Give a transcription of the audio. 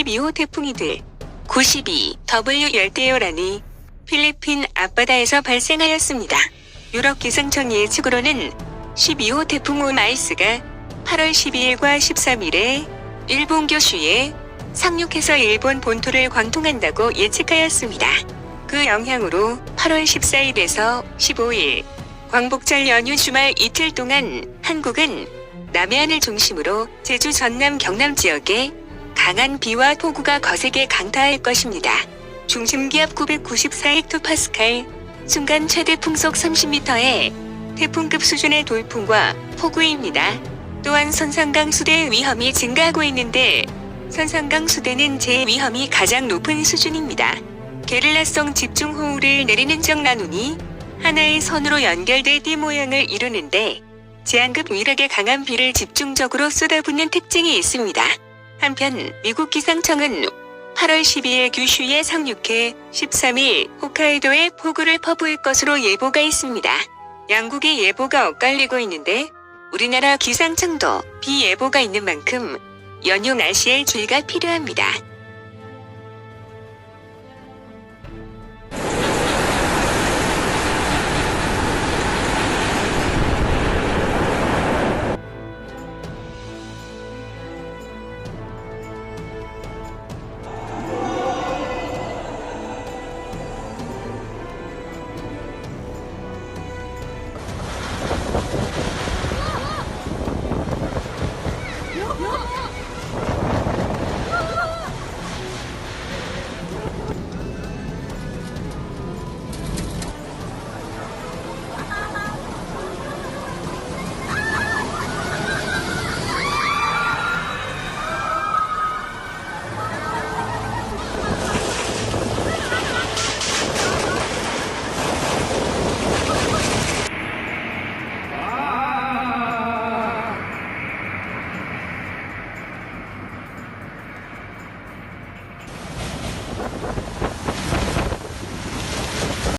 12호 태풍이들 92W 열대요란이 필리핀 앞바다에서 발생하였습니다. 유럽 기상청 예측으로는 12호 태풍 오마이스가 8월 12일과 13일에 일본 교슈에 상륙해서 일본 본토를 관통한다고 예측하였습니다. 그 영향으로 8월 14일에서 15일 광복절 연휴 주말 이틀 동안 한국은 남해안을 중심으로 제주 전남 경남 지역에 강한 비와 폭우가 거세게 강타할 것입니다. 중심기압 994헥토파스칼, 순간 최대 풍속 30m의 태풍급 수준의 돌풍과 폭우입니다. 또한 선상강 수대의 위험이 증가하고 있는데 선상강 수대는 제 위험이 가장 높은 수준입니다. 게릴라성 집중호우를 내리는 정나눈이 하나의 선으로 연결돼 띠 모양을 이루는데 제한급 위력의 강한 비를 집중적으로 쏟아붓는 특징이 있습니다. 한편 미국 기상청은 8월 12일 규슈에 상륙해 13일 홋카이도에 폭우를 퍼부을 것으로 예보가 있습니다. 양국의 예보가 엇갈리고 있는데 우리나라 기상청도 비 예보가 있는 만큼 연휴 날씨에 주의가 필요합니다.